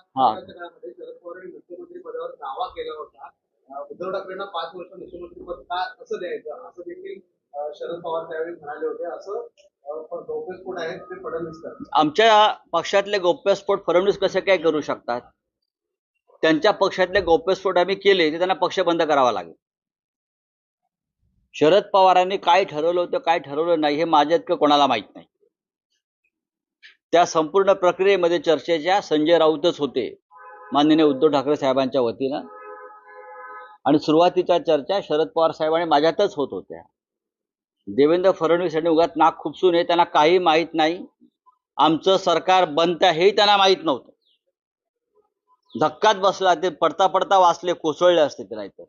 हा. काळामध्ये शरद पवारांनी मुख्यमंत्री पदावर दावा केला होता. उद्धव ठाकरेंना पाच वर्ष मुख्यमंत्री पद का कसं द्यायचं? असं देखील शरद पवार त्यावेळी म्हणाले होते. असं अं, प- गौप्यस्फोट आहेत ते फडणवीस आमच्या पक्षातले गौप्यस्फोट फडणवीस कसे काय करू शकतात? त्यांच्या पक्षातले गौप्यस्फोट आम्ही केले ते त्यांना पक्ष बंद करावा लागेल. शरद पवारांनी काय ठरवलं होतं काय ठरवलं नाही हे माझ्या इतकं कोणाला माहीत नाही? त्या संपूर्ण प्रक्रियेमध्ये चर्चेच्या संजय राऊतच होते माननीय उद्धव ठाकरे साहेबांच्या वतीनं. आणि सुरुवातीच्या चर्चा शरद पवार साहेबांनी माझ्यातच होत होत्या. देवेंद्र फडणवीस यांनी उगात नाक खुपसून हे त्यांना काही माहीत नाही. आमचं सरकार बनतं हेही त्यांना माहीत नव्हतं. धक्काच बसला ते पडता पडता वाचले कोसळले असते ते नाहीतर.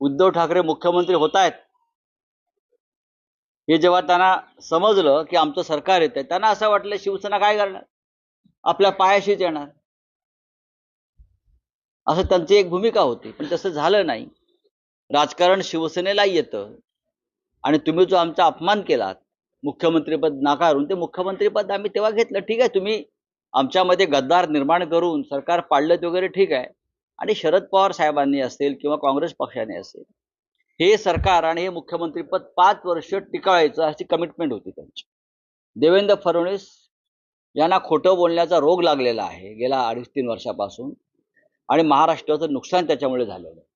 उद्धव ठाकरे मुख्यमंत्री होत आहेत हे जेव्हा त्यांना समजलं की आमचं सरकार येत आहे त्यांना असं वाटलं शिवसेना काय करणार? आपल्या पायाशीच येणार. असं त्यांची एक भूमिका होती पण तसं झालं नाही. राजकारण शिवसेनेला येतं. आणि तुम्ही जो आमचा अपमान केलात मुख्यमंत्रीपद नाकारून ते मुख्यमंत्रीपद आम्ही तेव्हा घेतलं. ठीक आहे तुम्ही आमच्यामध्ये गद्दार निर्माण करून सरकार पाडलं ते वगैरे ठीक आहे. आणि शरद पवार साहेबांनी असेल किंवा काँग्रेस पक्षाने असेल हे सरकार आणि हे मुख्यमंत्रीपद पाच वर्ष टिकावायचं अशी कमिटमेंट होती त्यांची. देवेंद्र फडणवीस यांना खोटं बोलण्याचा रोग लागलेला आहे. गेल्या अडीच तीन वर्षापासून. आणि महाराष्ट्राचं नुकसान त्याच्यामुळे झालेलं आहे.